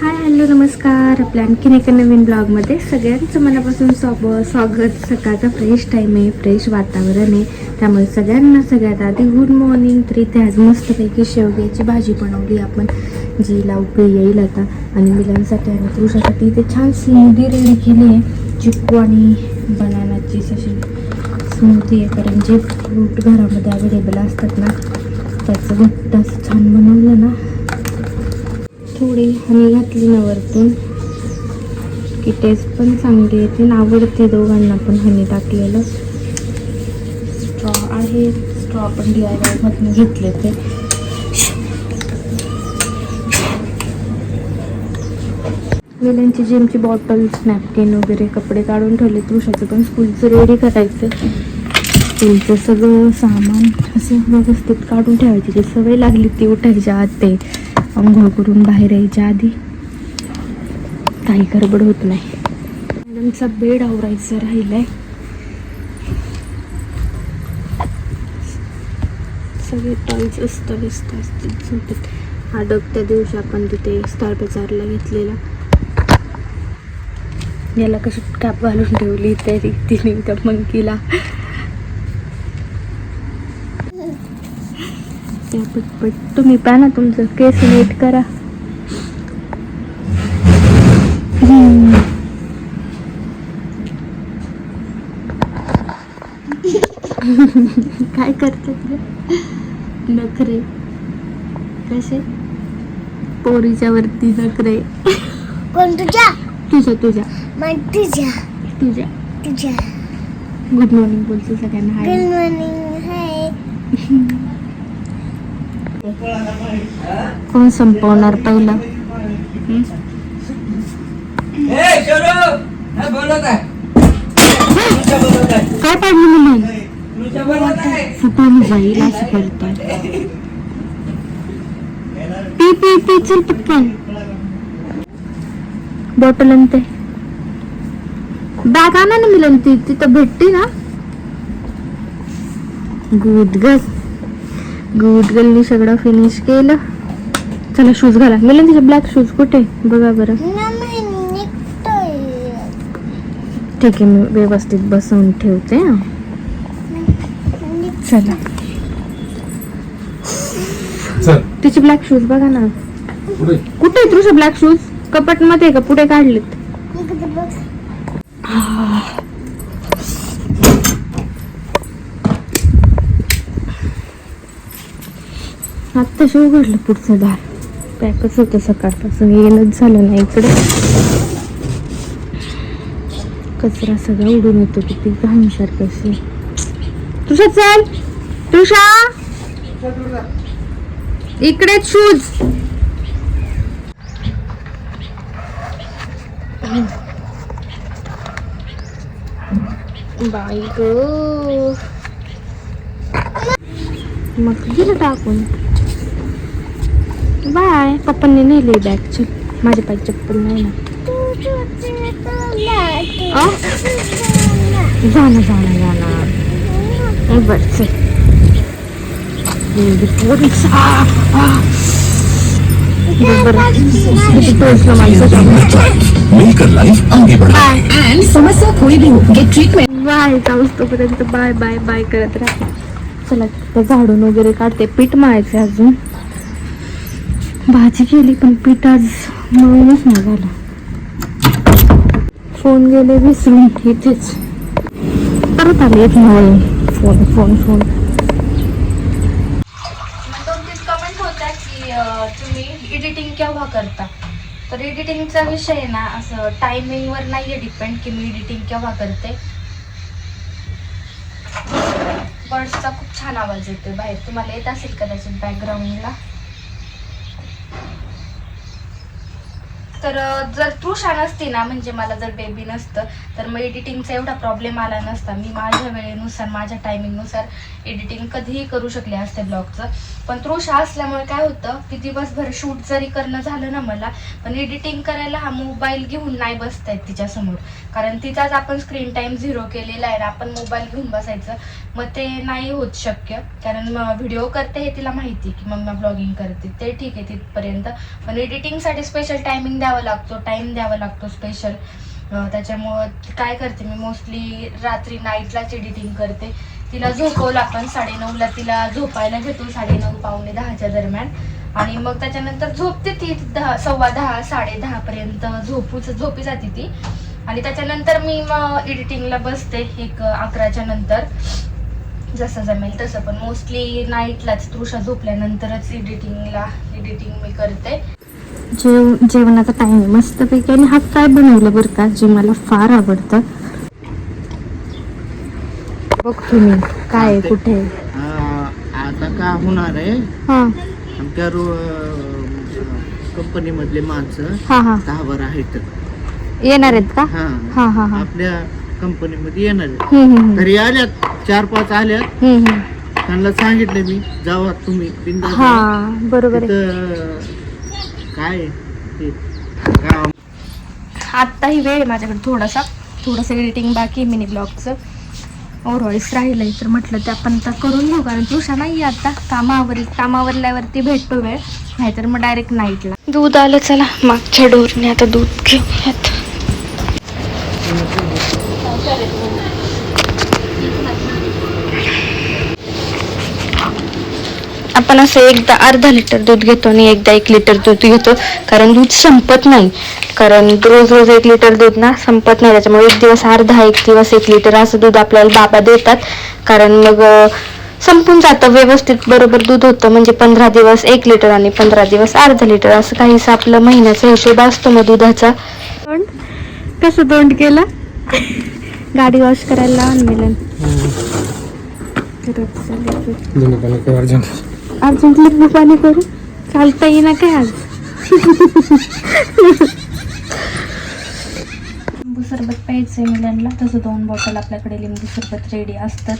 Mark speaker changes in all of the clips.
Speaker 1: Hi hello नमस्कार. आपल्या आणखीन एका नवीन ब्लॉगमध्ये सगळ्यांचं मनापासून सॉब स्वागत. सकाळचा फ्रेश टाईम आहे फ्रेश वातावरण आहे. त्यामुळे सगळ्यांना सगळ्यात आधी गुड मॉर्निंग तरी ते आज मस्तपैकी शेवग्याची भाजी बनवली आपण जी लावकळी येईल आता. आणि मुलांसाठी आणि पुरुषासाठी इथे छान स्मूदी रेडी केली आहे. चिक्कू आणि बनानाची अशी स्मूदी आहे. कारण जे फ्रूट घरामध्ये अवेलेबल असतात ना त्याचं घट्ट असं छान बनवलं ना. थोडी हनी घातली ना वरतून. की टेस्ट पण चांगली येते ना आवडते दोघांना पण हनी टाकलेलं. स्ट्रॉ आहे. स्ट्रॉ पण डी आय वायमधून घेतले ते. वेल्यांची जिमची बॉटल्स नॅपकिन वगैरे कपडे काढून ठेवले तुळशाचं पण स्कूलचं रेडी करायचं. स्कूलचं सगळं सामान असं व्यवस्थित काढून ठेवायची. जी सवय लागली ती उठायच्या आत ते. आंघोळ करून बाहेर यायच्या आधी काही गडबड होत नाही. मॅडमचा बेड आवरायचं राहिलाय. सगळे टॉयज व्यस्त असतील झोपेत. आडक त्या दिवशी आपण तिथे स्टार बाजारला घेतलेला. याला कशी कॅप घालून ठेवली तरी तिने त्या मंकीला त्या पटपट तुम्ही पहा ना तुमचं केस नीट करा. काय करतात नखरे. कसे? पोरीच्या वरती नखरे.
Speaker 2: कोण? तुझ्या?
Speaker 1: तुझ्या तुझ्या.
Speaker 2: मग तुझ्या.
Speaker 1: तुझ्या.
Speaker 2: तुझ्या.
Speaker 1: गुड मॉर्निंग बोलते सगळ्यांना.
Speaker 2: गुड मॉर्निंग हाय
Speaker 1: कोण संपवणार पहिलं?
Speaker 3: काय
Speaker 1: पाडलं
Speaker 3: बोलत आहे.
Speaker 1: सकाळी जाईल असं पी पी पी चल पटकन. बॉटल आणि ते. बॅग आणा ना मिलन ती तिथं भेटते ना. गुड गल गुड गलनी सगळं फिनिश केलं. चला शूज घाला. मिलन तिचे ब्लॅक शूज कुठे बघा बरं. ठीक आहे मी व्यवस्थित बसवून ठेवते हा. चला.
Speaker 4: चल.
Speaker 1: तिचे ब्लॅक शूज बघा ना. कुठे? आहेत तुझे ब्लॅक शूज कपाटमध्ये का? पुढे काढलेत. आत्ताशी उघडलं पुढचं दार पॅकच होतं सकाळपासून येणंच झालं नाही इकडे. कचरा सगळा उडून येतो किती घाणशार कशी तुषा चल तुषा! इकडे शूज. बाई ग. मग गेलं टाकून. बाय. पप्पांनी नेली बॅग चल माझ्या पाय चप्पल नाही ना? जाणं जाणं जाणं बर
Speaker 4: मिलकर लाइफ आगे बढ़ा.
Speaker 1: बाय.
Speaker 5: and समस्या कोई भी हो गेट ट्रीटमेंट
Speaker 1: बाय. जाऊस तोपर्यंत बाय बाय बाय करत राहते चला झाडून वगैरे काढते. पीठ मळायचे अजून. भाजी केली पण पीठ आज मळूनच नाही झालं. फोन गेले विसरून इथेच. परत आले एक मळून फोन फोन फोन. दोन तीन कमेंट होत्या की तुम्ही एडिटिंग केव्हा करता? तर एडिटिंगचा विषय आहे ना असं टायमिंगवर नाही आहे डिपेंड की मी एडिटिंग केव्हा करते. बर्ड्सचा खूप छान आवाज येतोय बाहेर. तुम्हाला येत असेल कदाचित बॅकग्राऊंडला तर जर तुषा नसती ना म्हणजे मला जर बेबी नसतं तर मग एडिटिंगचा एवढा प्रॉब्लेम आला नसता. मी माझ्या वेळेनुसार माझ्या टायमिंगनुसार एडिटिंग कधीही करू शकले असते ब्लॉगचं पण तृषा असल्यामुळे काय होतं की दिवसभर शूट जरी करणं झालं ना मला पण एडिटिंग करायला हा मोबाईल घेऊन नाही बसता येत तिच्यासमोर. कारण तिचाच आपण स्क्रीन टाइम झिरो केलेला आहे. ना आपण मोबाईल घेऊन बसायचं. मग ते नाही होत शक्य. कारण व्हिडिओ करते हे तिला माहिती की मम्मा ब्लॉगिंग करते. ते ठीक आहे तिथपर्यंत. पण एडिटिंगसाठी स्पेशल टायमिंग द्यावा लागतो. टाइम द्यावा लागतो स्पेशल त्याच्यामुळं काय करते मी? मोस्टली रात्री नाईटलाच एडिटिंग करते. तिला झोपवलं आपण साडेनऊला तिला झोपायला घेतो साडेनऊ पावणे दहाच्या दरम्यान. आणि मग त्याच्यानंतर झोपते ती दहा सव्वा दहा साडे दहा पर्यंत झोपूच झोपी जाते ती. आणि त्याच्यानंतर मी मग एडिटिंगला बसते एक अकराच्या नंतर. जसं जमेल तसं पण मोस्टली नाईटलाच तृषा झोपल्यानंतरच एडिटिंगला एडिटिंग मी करते. जेव जेवणाचा टाइम आहे मस्तपैकी. आणि हा काय बनवलं बरं का जे मला फार आवडतं? बघ तुम्ही काय आहे, कुठे
Speaker 6: आता का होणार आहे?
Speaker 1: हा.
Speaker 6: आमच्या रो कंपनीमधले माणसं
Speaker 1: हा हा.
Speaker 6: दहा बारा आहेत.
Speaker 1: येणार आहेत का?
Speaker 6: हा.
Speaker 1: हा हा हा.
Speaker 6: आपल्या कंपनीमध्ये येणार आहेत.
Speaker 1: हम्म, हम्म,
Speaker 6: तरी आल्यात चार पाच आल्यात.
Speaker 1: हम्म, हम्म.
Speaker 6: त्यांना सांगितलं मी जावा तुम्ही
Speaker 1: हा
Speaker 6: जा.
Speaker 1: बरोबर आहे.
Speaker 6: तिथं काय आहे? ते काम
Speaker 1: आत्ता ही वेळ आहे माझ्याकडे थोडासा. थोडंसं एडिटिंग बाकी मिनी ब्लॉगचं ओव्हरऑल्स राहिलंय तर म्हटलं ते आपण आता करून घेऊ कारण तुषा नाही आहे आता कामावर कामावरल्यावरती भेटतो वेळ. नाहीतर मग डायरेक्ट नाईटला दूध आलं चला मागच्या डोरने आता दूध घेऊयात. आपण असं एकदा अर्धा लिटर दूध घेतो आणि एकदा एक लिटर दूध घेतो. कारण दूध संपत नाही. कारण रोज रोज एक लिटर दूध ना संपत नाही. त्याच्यामुळे एक दिवस अर्धा एक दिवस एक लिटर असं दूध आपल्याला बाबा देतात. कारण मग संपून जातं. व्यवस्थित बरोबर दूध होतं. म्हणजे पंधरा दिवस एक लिटर आणि पंधरा दिवस अर्धा लिटर असं काहीसं आपलं महिन्याचा हिशोब असतो मग दुधाचा. कसं तोंड केलं? गाडी वॉश करायला लावून मिळेल अर्जंटली मी पाणी करू? चालता येईना काय आज? लिंबू सरबत प्यायचंय मुलांना. तसं दोन बॉटल आपल्याकडे लिंबू सरबत रेडी असतंच.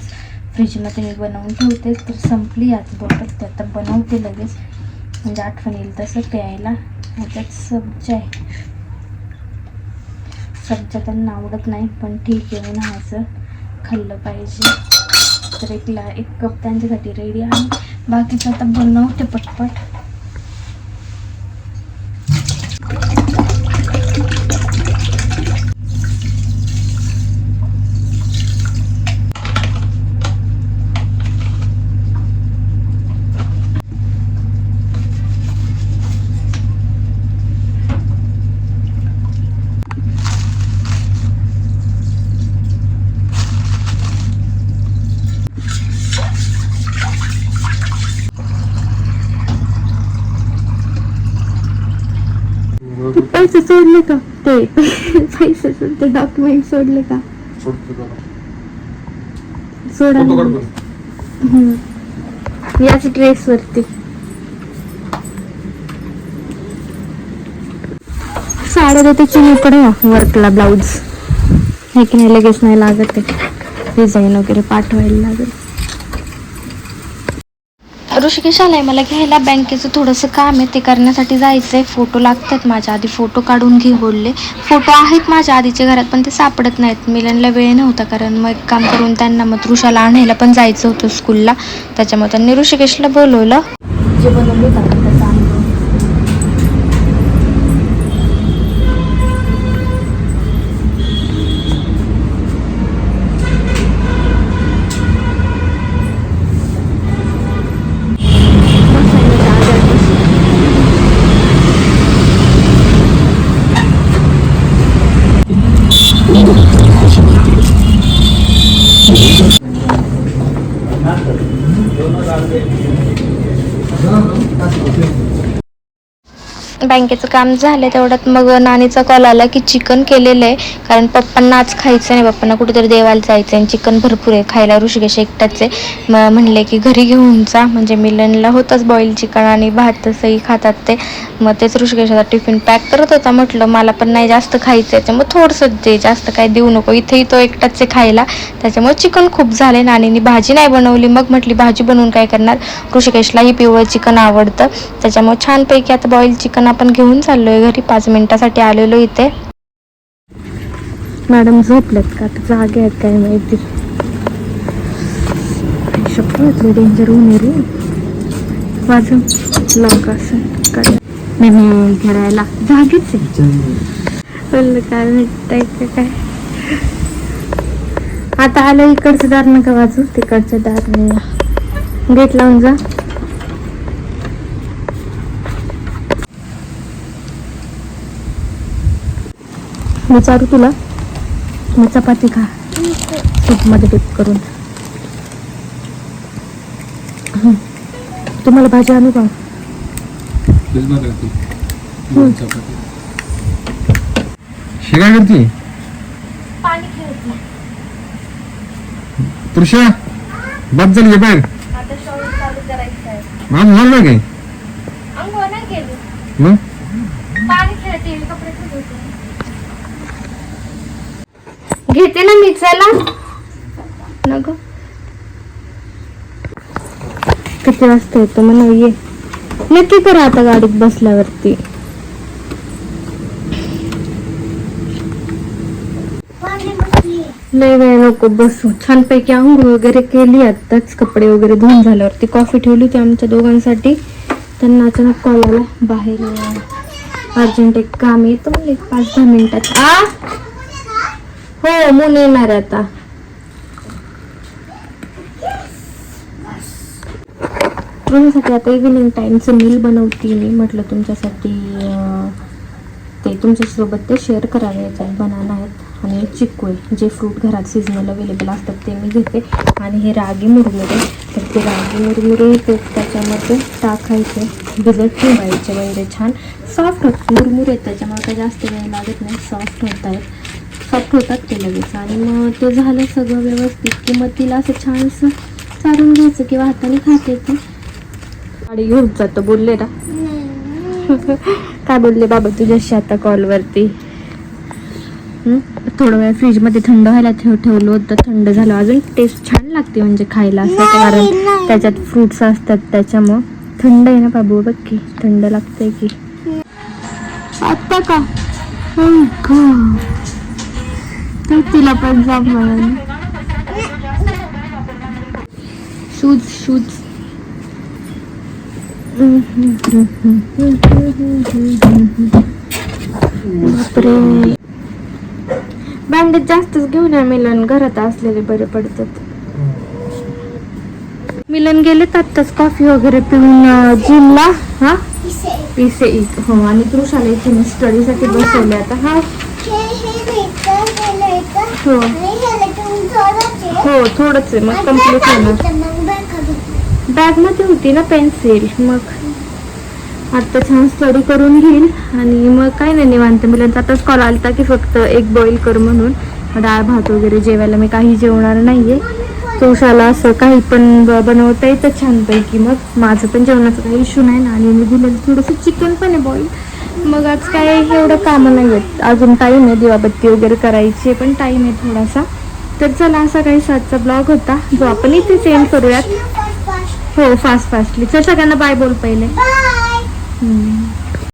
Speaker 1: फ्रीजमध्ये मी बनवून ठेवते. तर संपली आज बॉटल ते आता बनवते लगेच. म्हणजे आठवण येईल तसं प्यायला. ह्याच्यात सब्जा आहे. सब्जा त्यांना आवडत नाही पण ठीक आहे उन्हाळ्याचं खाल्लं पाहिजे. तर एकला एक कप त्यांच्यासाठी रेडी आहे. बाकीचं आता बनवते पटपट. पैसे सोडले का? ते पैसे सोडते डॉक्युमेंट सोडले का? सोडा. याच ड्रेस वरती. साड्या देते चिनीकडे वर्कला ब्लाऊज हे की नाही लगेच नाही लागत आहे डिझाईन वगैरे पाठवायला लागेल. ऋषिकेश आलाय मला घ्यायला बँकेचं थोडंसं काम आहे ते करण्यासाठी जायचं आहे फोटो लागतात माझ्या आधी फोटो काढून घे बोलले. फोटो आहेत माझ्या आधीच्या घरात पण ते सापडत नाहीत. मिलनला वेळ नव्हता कारण मग एक काम करून त्यांना मग ऋषाला आणायला पण जायचं होतं स्कूलला त्याच्यामुळे त्यांनी ऋषिकेशला बोलवलं. बँकेचं काम झालं तेवढ्यात मग नानीचा कॉल आला की चिकन केलेलं आहे. कारण पप्पांना आज खायचं नाही. पप्पांना कुठेतरी देवाला जायचं आहे. चिकन भरपूर आहे. खायला ऋषिकेश एकटाच आहे. मग म्हणले की घरी घेऊन जा. म्हणजे मिलनला होतंच बॉईल चिकन आणि भात तसंही खातात ते. मग तेच ऋषिकेशाचा टिफिन पॅक करत होता. म्हटलं मला पण नाही जास्त खायचं आहे. मग थोडंसं दे. जास्त काय देऊ नको. इथेही तो एकटाच आहे खायला. त्याच्यामुळे चिकन खूप झाले नानीनी भाजी नाही बनवली. मग म्हटली भाजी बनवून काय करणार? ऋषिकेशलाही पिवळं चिकन आवडतं. त्याच्यामुळे छानपैकी आता बॉईल चिकन आपण घेऊन चाललोय. घरी पाच मिनिटासाठी आलेलो इथे. मॅडम झोपल्यात का? आता जागे आहेत काय माहिती. शक्य डेंजर होऊन रे वाजव लॉक असं काय? नाही घरायला जागीच आहे. बोललं काय भेटतंय का काय? आता आलं इकडचं दार नका वाजू? तिकडचं दार नाही गेट लावून जा. विचारू तुला. मग चपाती खा. सूपमध्ये डिप करून. तुम्हाला भाजी आणू का.
Speaker 4: हे काय करते? पुरुषा झाली बाहेर. माझं झालं नाही काय? मग?
Speaker 1: घेते ना मिक्सरला नको किती वाजता येतो म्हणा ये. नक्की करा आता गाडीत बसल्यावरती.
Speaker 2: नाही
Speaker 1: लय वेळ नको बसू. छानपैकी आंघोळ वगैरे केली आत्ताच कपडे वगैरे धुवून झाल्यावरती कॉफी ठेवली होती आमच्या दोघांसाठी. त्यांना अचानक कॉल आला बाहेर अर्जंट एक काम येतं म्हणले एक पाच दहा मिनिटात. आ? हो मुलं येणार आहे आता तुमच्यासाठी आता इव्हिनिंग टाईमचं मील बनवते मी म्हटलं तुमच्यासाठी ते तुमच्यासोबत ते शेअर करावे याच्यात बनाना आहेत आणि चिकू आहे जे फ्रूट घरात सीजनल अवेलेबल असतात ते मी घेते आणि हे रागी मुरमुरे तर ते रागी मुरमुरे ते त्याच्यामध्ये टाकायचे भिजत ठेवायचे वगैरे छान सॉफ्ट होत मुरमुरे आहेत त्याच्यामुळे काही जास्त वेळ लागत नाही सॉफ्ट होत आहेत सॉफ्ट होतात ते लगेच. आणि मग ते झालं सगळं व्यवस्थित की मग तिला असं छानसं चालून घ्यायचं किंवा हाताने खाते ती गाडी घेऊन जातो बोलले ना. काय बोलले बाबा तुझ्याशी आता कॉलवरती? थोडं वेळ फ्रीजमध्ये थंड व्हायला ठेव ठेवलं होतं थंड झालं. अजून टेस्ट छान लागते म्हणजे खायला असं कारण त्याच्यात फ्रुट्स असतात त्याच्यामुळं. थंड आहे ना बाबू बघ की थंड लागतंय की. आत्ता का? तर तिला पण जाम शूज शूज. बापरे. बँडेज जास्तच घेऊन या मिलन. घरात असलेले बरे पडतात. मिलन गेलेत आत्ताच कॉफी वगैरे पिऊन जिमला. हा? पिसे इथ हो आणि तृषाला इथे स्टडीसाठी बसवले आता. हा?
Speaker 2: हे. हो
Speaker 1: थोडंच आहे. मग कंप्लीट होणार.
Speaker 2: मग बॅग खाली
Speaker 1: बॅगमध्ये होती ना पेन्सिल. मग आता छान स्टडी करून घेईल आणि मग काय नाही निवांत. मुलांचा आताच कॉल आलता की फक्त एक बॉईल कर म्हणून. डाळ भात वगैरे जेवायला मी काही जेवणार नाहीये. तुळशाला असं काही पण बनवता येतं छानपैकी. मग माझं पण जेवणाचा काही इश्यू नाही ना. आणि मी दिलेलं थोडंसं चिकन पण आहे बॉईल मग आज काय एवढं कामं नाही आहेत. अजून टाईम आहे दिवाबत्ती वगैरे करायची पण टाईम आहे थोडासा. तर चला असा काही सातचा ब्लॉग होता जो आपण इथे सेंड करूयात. हो फास्ट फास्टली चल सगळ्यांना बाय बोल पहिले.